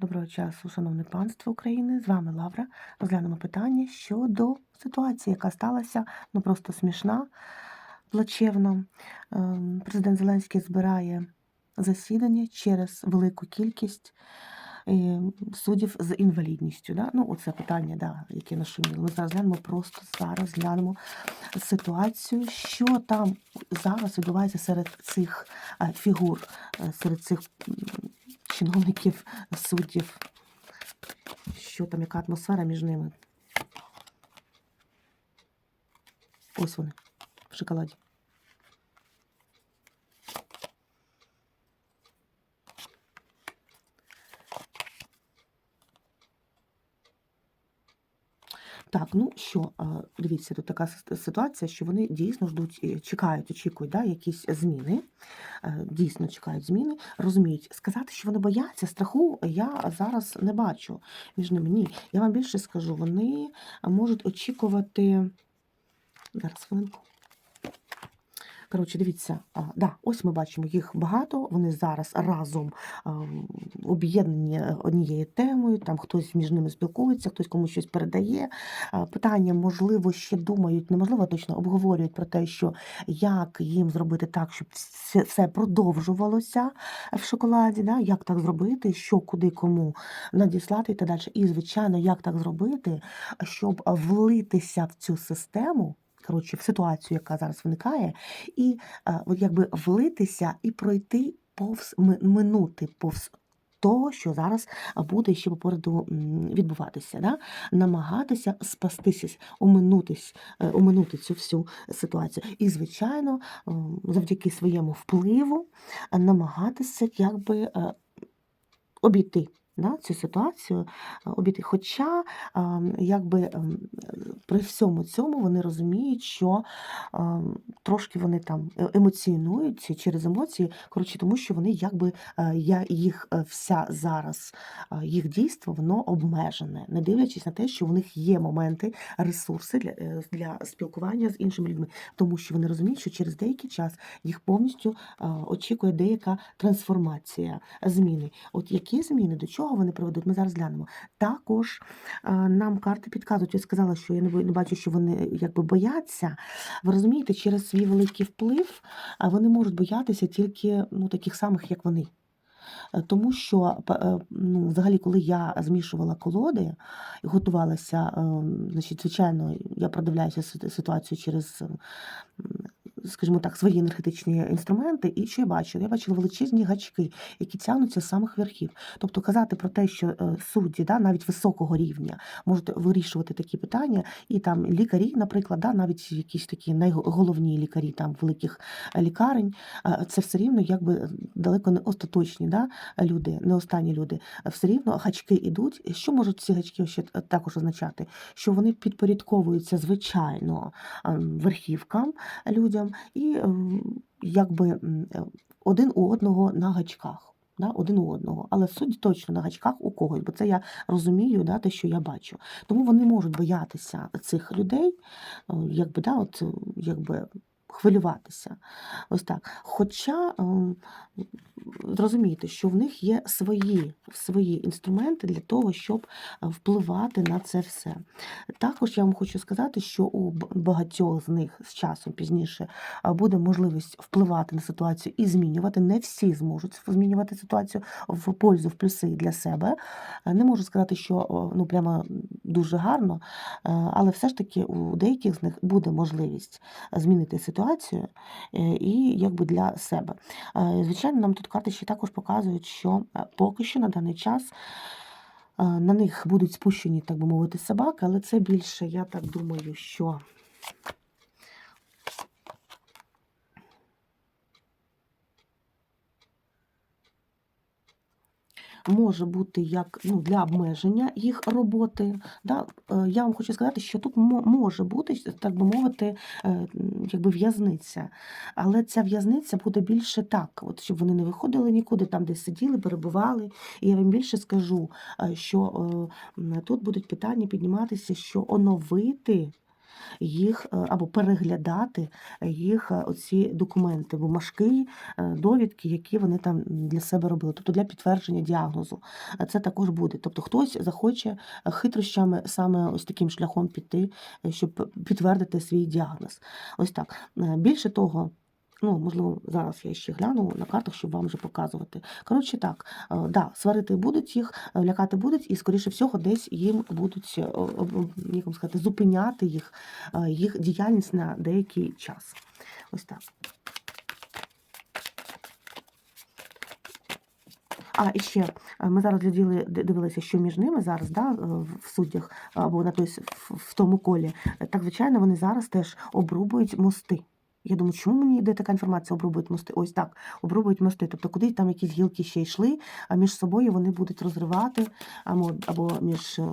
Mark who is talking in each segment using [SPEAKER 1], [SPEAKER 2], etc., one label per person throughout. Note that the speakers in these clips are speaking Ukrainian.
[SPEAKER 1] Доброго часу, шановне панство України. З вами Лавра. Розглянемо питання щодо ситуації, яка сталася, ну просто смішна, плачевно. Ем, Президент Зеленський збирає засідання через велику кількість е, суддів з інвалідністю. Да? Ну, оце питання, да, яке нашуміло. Ми зараз глянемо, просто зараз глянемо ситуацію, що там зараз відбувається серед цих е, фігур, е, серед цих чиновників, суддів. Що там, яка атмосфера між ними? Ось вони в шоколаді. Так, ну що, дивіться, тут така ситуація, що вони дійсно ждуть, е, чекають, очікують да, якісь зміни, е, дійсно чекають зміни, розуміють. Сказати, що вони бояться страху, я зараз не бачу між ними. Ні, я вам більше скажу, вони можуть очікувати. Зараз хвилинку. Коротше, дивіться, а, да, ось ми бачимо їх багато. Вони зараз разом об'єднані е, однією темою. Там хтось між ними спілкується, хтось комусь щось передає. А, Питання, можливо, ще думають, неможливо точно обговорюють про те, що як їм зробити так, щоб все, все продовжувалося в шоколаді, да? як так зробити, що куди кому надіслати і так далі. І, звичайно, як так зробити, щоб влитися в цю систему. Коротше, в ситуацію, яка зараз виникає, і е, от якби влитися і пройти повз минути повз того, що зараз буде ще попереду відбуватися, да? намагатися спастися, оминутись, е, оминути цю всю ситуацію. І, звичайно, завдяки своєму впливу е, намагатися якби е, обійти. Да, цю ситуацію е, обійти. Хоча ем, якби ем, при всьому цьому вони розуміють, що ем, трошки вони там е- емоціонуються через емоції, коротше, тому що вони якби е, я їх вся зараз їх дійство воно обмежене, не дивлячись на те, що в них є моменти, ресурси для, для спілкування з іншими людьми, тому що вони розуміють, що через деякий час їх повністю очікує деяка трансформація, зміни. От які зміни до чого вони приведуть? Ми зараз глянемо. Також нам карти підказують. Я сказала, що я не бачу, що вони якби бояться. Ви розумієте, через свій великий вплив вони можуть боятися тільки ну, таких самих, як вони. Е, Тому що, е, ну, взагалі, коли я змішувала колоди і готувалася, е, значить, звичайно, я продивляюся сит- ситуацію через, скажімо так, свої енергетичні інструменти. І що я бачила? Я бачила величезні гачки, які тягнуться з самих верхів. Тобто казати про те, що е, судді, да, навіть високого рівня, можуть вирішувати такі питання, і там лікарі, наприклад, да, навіть якісь такі найголовні лікарі там великих е, лікарень, е, це все рівно якби далеко не остаточні да, люди, не останні люди. Все рівно гачки йдуть. Що можуть ці гачки ще також означати? Що вони підпорядковуються звичайно ем, верхівкам людям і ем, якби е, один у одного на гачках. Да, один у одного, але суть точно на гачках у когось, бо це я розумію, да, те, що я бачу. Тому вони можуть боятися цих людей, е, якби, да, от, е, якби хвилюватися. Ось так. Хоча ем, зрозумійте, що в них є свої, свої інструменти для того, щоб е, впливати на це все. Також я вам хочу сказати, що у багатьох з них з часом пізніше буде можливість впливати на ситуацію і змінювати. Не всі зможуть змінювати ситуацію в пользу, в плюси для себе. Е, Не можу сказати, що ну прямо дуже гарно, е, але все ж таки у деяких з них буде можливість змінити ситуацію е, і якби для себе. Е, Звичайно, нам тут карти ще також показують, що е, поки що на даний час на них будуть спущені, так би мовити, собаки, але це більше, я так думаю, що може бути як ну, для обмеження їх роботи. Да? Е, Я вам хочу сказати, що тут може бути, так би мовити, е, якби в'язниця. Але ця в'язниця буде більше так, от, щоб вони не виходили нікуди, там, де сиділи, перебували. І я вам більше скажу, е, що тут будуть питання підніматися, що оновити їх е, або переглядати їх е, оці документи, бумажки, е, довідки, які вони там для себе робили, тобто для підтвердження діагнозу. Е, Це також буде. Тобто хтось захоче хитрощами саме ось таким шляхом піти, е, щоб підтвердити свій діагноз. Ось так. Е, Більше того. Ну, можливо, зараз я ще гляну на картах, щоб вам вже показувати. Коротше, так, е, да, сварити будуть їх, е, лякати будуть, і, скоріше всього, десь їм будуть е, як вам сказати, зупиняти їх, їх діяльність на деякий час. Ось так. А, і ще ми зараз ди- дивилися, що між ними зараз, да, в суддях або на той в, тому колі. Так, звичайно, вони зараз теж обрубують мости. Я думаю, чому мені йде така інформація, Обробують мости? Ось так, обробують мости. Тобто, куди там якісь гілки ще йшли, а між собою вони будуть розривати, або, або між е,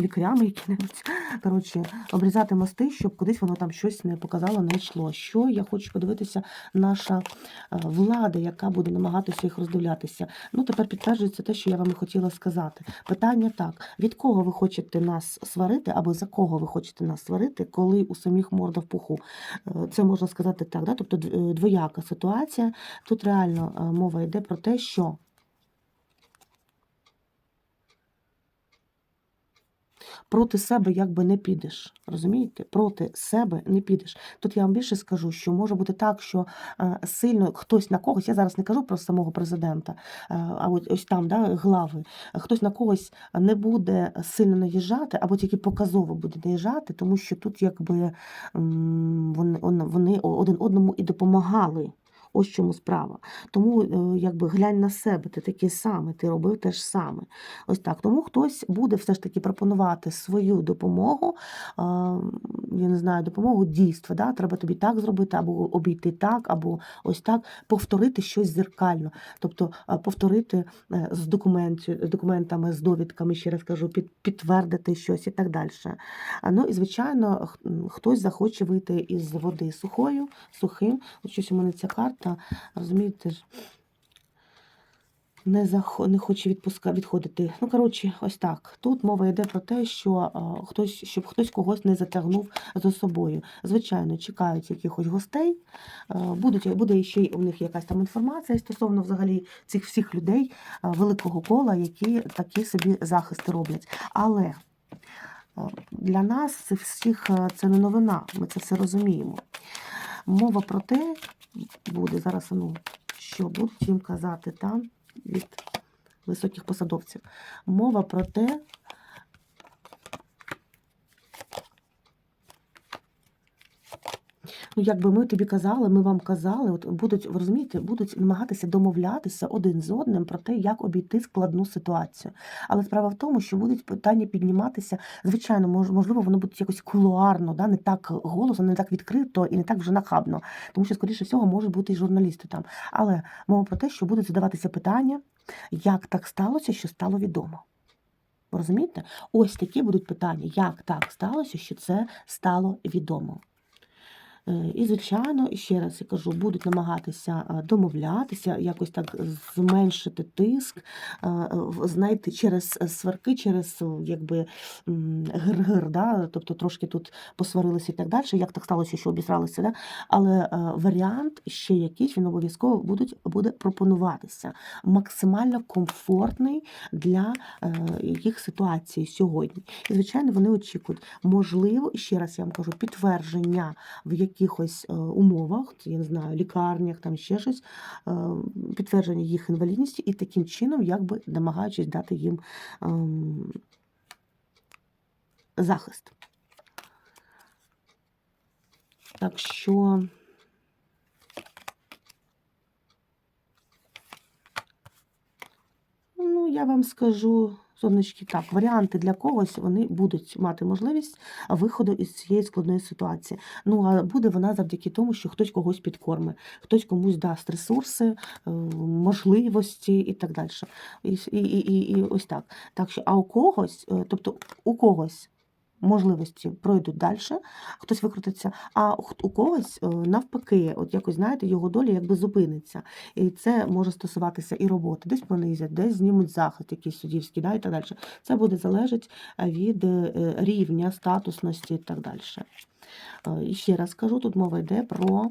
[SPEAKER 1] лікарями які-небудь. Коротше, обрізати мости, щоб кудись воно там щось не показало, не йшло. Що я хочу подивитися, наша е, влада, яка буде намагатися їх роздивлятися. Ну, тепер підтверджується те, що я вам і хотіла сказати. Питання так: від кого ви хочете нас сварити, або за кого ви хочете нас сварити, коли у самих морда в пуху? Е, Це можна сказати так, да? тобто е, двояка ситуація. Тут реально мова йде про те, що проти себе якби не підеш. Розумієте? Проти себе не підеш. Тут я вам більше скажу, що може бути так, що е, сильно хтось на когось, я зараз не кажу про самого президента, е, а ось там, да, глави, хтось на когось не буде сильно наїжджати, або тільки показово буде наїжджати, тому що тут якби вони, вони один одному і допомагали. Ось чому справа. Тому е, якби глянь на себе, ти такий самий, ти робив те ж саме. Ось так. Тому хтось буде все ж таки пропонувати свою допомогу, я не знаю, допомогу дійства. Да? Треба тобі так зробити, або обійти так, або ось так, повторити щось зеркально. Тобто повторити е, з, з документами, з довідками, ще раз кажу, під, підтвердити щось і так далі. Ну і звичайно, хтось захоче вийти із води сухою, сухим. От щось у мене ця карта, розумієте ж. Не захо... не хоче відпуска... відходити. Ну, коротше, ось так. Тут мова йде про те, що а, хтось, щоб хтось когось не затягнув за собою. Звичайно, чекають якихось гостей. а, Будуть, буде ще й у них якась там інформація стосовно взагалі цих всіх людей а, великого кола, які такі собі захисти роблять. Але а, для нас це всіх це не новина, ми це все розуміємо. Мова про те буде зараз, ну, що будуть їм казати там від високих посадовців. Мова про те, ну, якби ми тобі казали, ми вам казали, от будуть, розумієте, будуть намагатися домовлятися один з одним про те, як обійти складну ситуацію. Але справа в тому, що будуть питання підніматися, звичайно, можливо, воно буде якось кулуарно, да, не так голосно, не так відкрито і не так вже нахабно, тому що, скоріше всього, можуть бути і журналісти там. Але мова про те, що будуть задаватися питання, як так сталося, що стало відомо. Розумієте? Ось такі будуть питання, як так сталося, що це стало відомо. Е, І, звичайно, ще раз я кажу, будуть намагатися е, домовлятися, якось так зменшити тиск, е, знайти через сварки, через якби гир-гир, да? тобто трошки тут посварилися і так далі, як так сталося, що обісралися. Да? Але варіант ще якийсь, він обов'язково будуть, буде пропонуватися. Максимально комфортний для їх ситуації сьогодні. І, звичайно, вони очікують, можливо, ще раз я вам кажу, підтвердження в якихось е, умовах, я не знаю, лікарнях, там ще щось, е, підтвердження їх інвалідності, і таким чином, якби намагаючись дати їм ем, захист. Так що. Ну, я вам скажу, сонечки, так, варіанти для когось вони будуть мати можливість виходу із цієї складної ситуації. Ну, а буде вона завдяки тому, що хтось когось підкорме, хтось комусь дасть ресурси, е, можливості і так далі. І, і, і, і ось так. Так що, а у когось, е, тобто у когось можливості пройдуть далі, хтось викрутиться, а у когось е, навпаки, от якось знаєте, його доля якби зупиниться. І це може стосуватися і роботи, десь понизять, десь знімуть захист, якийсь суддівський, да, і так далі. Це буде залежати е, від е, рівня, статусності і так далі. Е, І ще раз кажу, тут мова йде про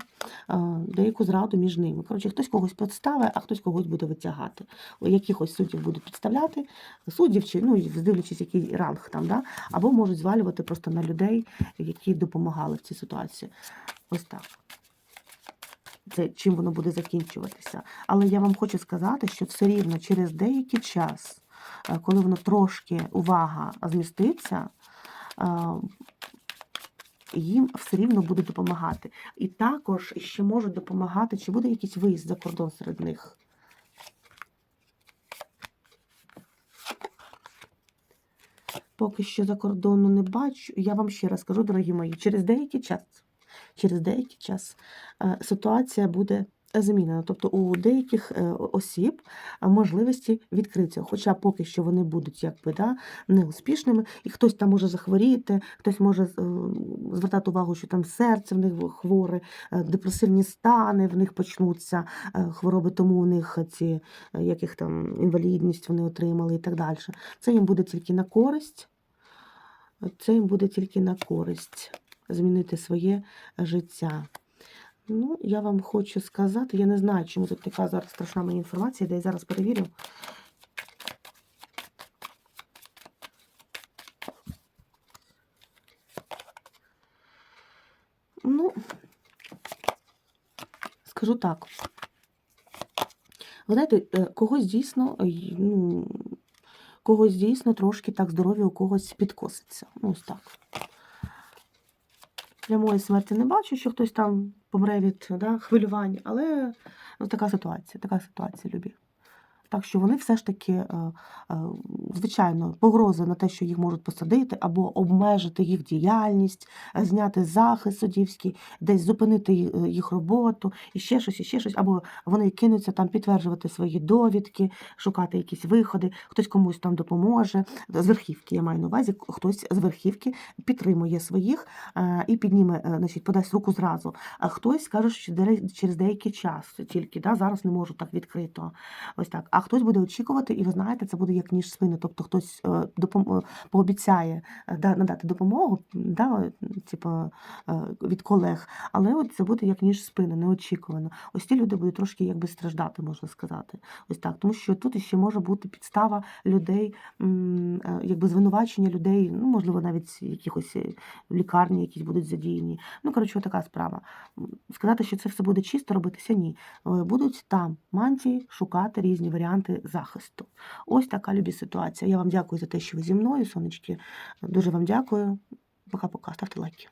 [SPEAKER 1] е, деяку зраду між ними. Коротше, хтось когось підставить, а хтось когось буде витягати. Якихось суддів будуть підставляти, суддів, чи ну, дивлячись, який ранг там, да? або можуть звалювати просто на людей, які допомагали в цій ситуації. Ось так. Це чим воно буде закінчуватися. Але я вам хочу сказати, що все рівно через деякий час, е, коли воно трошки увага зміститься, їм все рівно буде допомагати. І також ще можуть допомагати, чи буде якийсь виїзд за кордон серед них. Поки що за кордону не бачу. Я вам ще раз кажу, дорогі мої, через деякий час, через деякий час е, ситуація буде змінена. Тобто у деяких е, осіб можливості відкриються. Хоча поки що вони будуть якби да, неуспішними, і хтось там може захворіти, хтось може е, звертати увагу, що там серце в них хворе, е, депресивні стани в них почнуться, хвороби, тому у них ці яких там інвалідність вони отримали і так далі. Це їм буде тільки на користь. Це їм буде тільки на користь змінити своє життя. Ну, я вам хочу сказати, я не знаю, чому тут така зараз страшна мені інформація, де я зараз перевірю. Ну, скажу так. Ви знаєте, е, когось дійсно, е, ну, когось дійсно трошки так здоров'я у когось підкоситься. Ну, ось так. Прямої смерті не бачу, що хтось там помре від да, хвилювань, але ну, така ситуація, така ситуація, любі. Так що вони все ж таки, е, е, звичайно, погроза на те, що їх можуть посадити, або обмежити їх діяльність, е, зняти захист суддівський, десь зупинити їх роботу, і ще щось, і ще щось, або вони кинуться там підтверджувати свої довідки, шукати якісь виходи, хтось комусь там допоможе. З верхівки я маю на увазі, хтось з верхівки підтримує своїх і підніме, значить, подасть руку зразу. А хтось скаже, що через деякий час тільки да, зараз не можу так відкрито. Ось так. А хтось буде очікувати, і ви знаєте, це буде як ніж в спину. Тобто хтось е, допом... е, пообіцяє е, да, надати допомогу, да, типу, від колег, але от це буде як ніж в спину, неочікувано. Ось ті люди будуть трошки якби страждати, можна сказати. Ось так. Тому що тут ще може бути підстава людей, якби звинувачення людей, ну, можливо, навіть якихось лікарні якісь будуть задіяні. Ну, коротше, така справа. Сказати, що це все буде чисто робитися, ні. Будуть там мантії шукати різні варіанти захисту. Ось така любі ситуація. Я вам дякую за те, що ви зі мною, сонечки. Дуже вам дякую. Пока-пока. Ставте лайки.